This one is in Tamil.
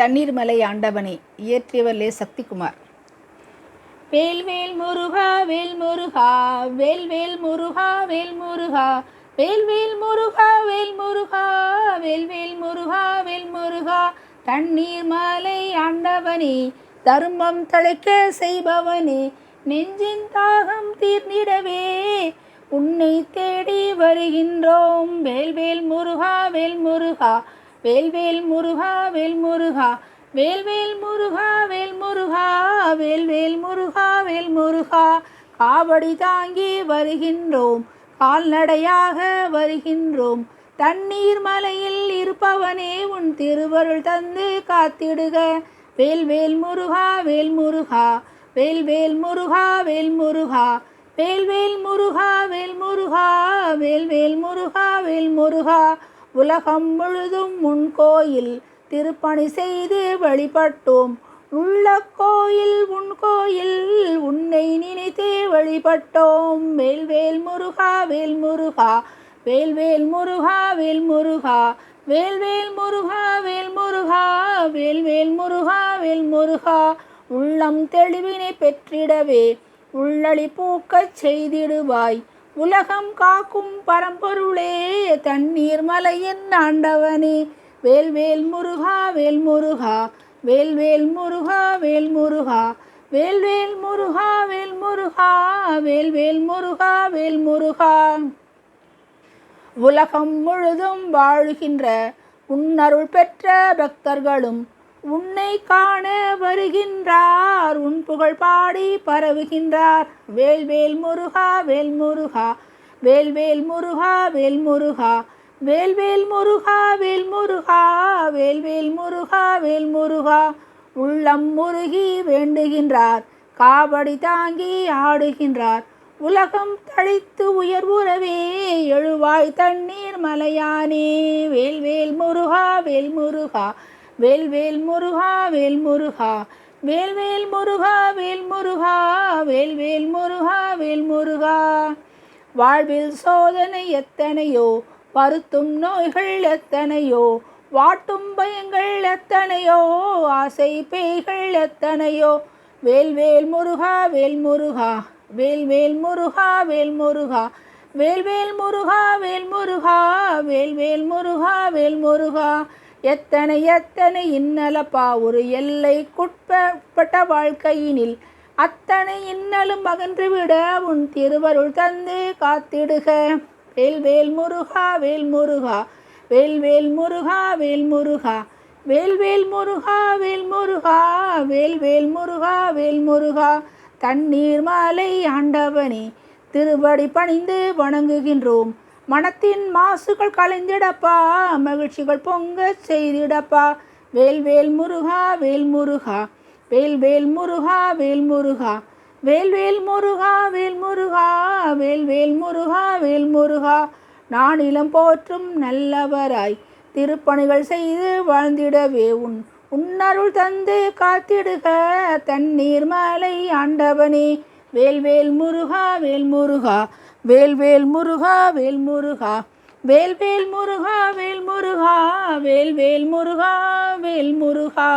தண்ணீர் மலை ஆண்டவனை இயற்றியவர் லே சக்திகுமார். வேல்வேல் முருகா வேல் முருகா வேல்வேல் முருகா வேல் முருகா வேல்வேல் முருகா வேல் முருகா வேல்வேல் முருகா வேல் முருகா தண்ணீர் மலை ஆண்டவனே தர்மம் தழைக்க செய்பவனே நெஞ்சின் தாகம் தீர்ந்திடவே உன்னை தேடி வருகின்றோம். வேல்வேல் முருகா வேல் முருகா வேல்வேல் முருகா வேல் முருகா வேல்வேல் முருகா வேல் முருகா வேல்வேல் முருகா வேல் முருகா. காவடி தாங்கி வருகின்றோம் கால்நடையாக வருகின்றோம். தண்ணீர் மலையில் இருப்பவனே உன் திருவருள் தந்து காத்திடுக. வேல்வேல் முருகா வேல் முருகா வேல்வேல் முருகா வேல் முருகா. வேல்வேல் முருகா வேல் முருகா வேல்வேல் முருகா வேல் முருகா. உலகம் முழுதும் உன் கோயில் திருப்பணி செய்து வழிபட்டோம். உள்ள கோயில் உன் கோயில் உன்னை நினைத்து வழிபட்டோம். வேல்வேல் முருகா வேல் முருகா வேல்வேல் முருகா வேல் முருகா வேல்வேல் முருகா வேல் முருகா வேல்வேல் முருகா வேல் முருகா. உள்ளம் தெளிவினை பெற்றிடவே உள்ளளி பூக்கச் செய்திடுவாய். உலகம் காக்கும் பரம்பொருளே தண்ணீர் மலையின் ஆண்டவனே. வேல்வேல் முருகா வேல் முருகா. வேல்வேல் முருகா வேல் முருகா. வேல்வேல் முருகா வேல் முருகா. வேல்வேல் முருகா வேல் முருகா. உலகம் முழுதும் வாழுகின்ற உன்னருள் பெற்ற பக்தர்களும் உன்னை காண வருகின்றார். உன் புகழ் பாடி பரவுகின்றார். வேல்வேல் முருகா வேல் முருகா. வேல்வேல் முருகா வேல் முருகா. வேல்வேல் முருகா வேல் முருகா. வேல்வேல் முருகா வேல் முருகா. உள்ளம் முருகி வேண்டுகின்றார். காவடி தாங்கி ஆடுகின்றார். உலகம் தழைத்து உயர்வுறவே எழுவாய் தண்ணீர் மலையானே. வேல்வேல் முருகா வேல் முருகா. வேல்வேல் முருகா வேல் முருகா. வேல்வேல் முருகா வேல் முருகா. வேல்வேல் முருகா வேல் முருகா. வாழ்வில் சோதனை எத்தனையோ? பருத்தும் நோய்கள் எத்தனையோ? வாட்டும் பயங்கள் எத்தனையோ? ஆசை பேய்கள் எத்தனையோ? வேல்வேல் முருகா வேல் முருகா வேல்வேல் முருகா வேல் முருகா வேல்வேல் முருகா வேல் முருகா வேல்வேல் முருகா வேல் முருகா. எத்தனை எத்தனை இன்னலப்பா ஒரு எல்லைக்குட்பட்ட வாழ்க்கையினில் அத்தனை இன்னலும் அகன்றுவிட உன் திருவருள் தந்து காத்திடுக வேல்வேல் முருகா வேல் முருகா வேல்வேல் முருகா வேல் முருகா வேல்வேல் முருகா வேல் முருகா வேல்வேல் முருகா வேல் முருகா தண்ணீர் மாலை ஆண்டவனே திருவடி பணிந்து வணங்குகின்றோம் மனத்தின் மாசுகள் கலைந்திடப்பா மகிழ்ச்சிகள் பொங்க செய்திடப்பா வேல்வேல் முருகா வேல் முருகா வேல்வேல் முருகா வேல் முருகா. வேல்வேல் முருகா வேல் முருகா. வேல்வேல் முருகா வேல் முருகா. நானிலம் போற்றும் நல்லவராய். திருப்பணிகள் செய்து வாழ்ந்திடவே உன் உன்னருள் தந்து காத்திடுக. தண்ணீர் மலை ஆண்டவனே. வேல்வேல் முருகா வேல் முருகா. வேல்வேல் முருகா வேல் முருகா. வேல்வேல் முருகா வேல் முருகா. வேல்வேல் முருகா வேல் முருகா.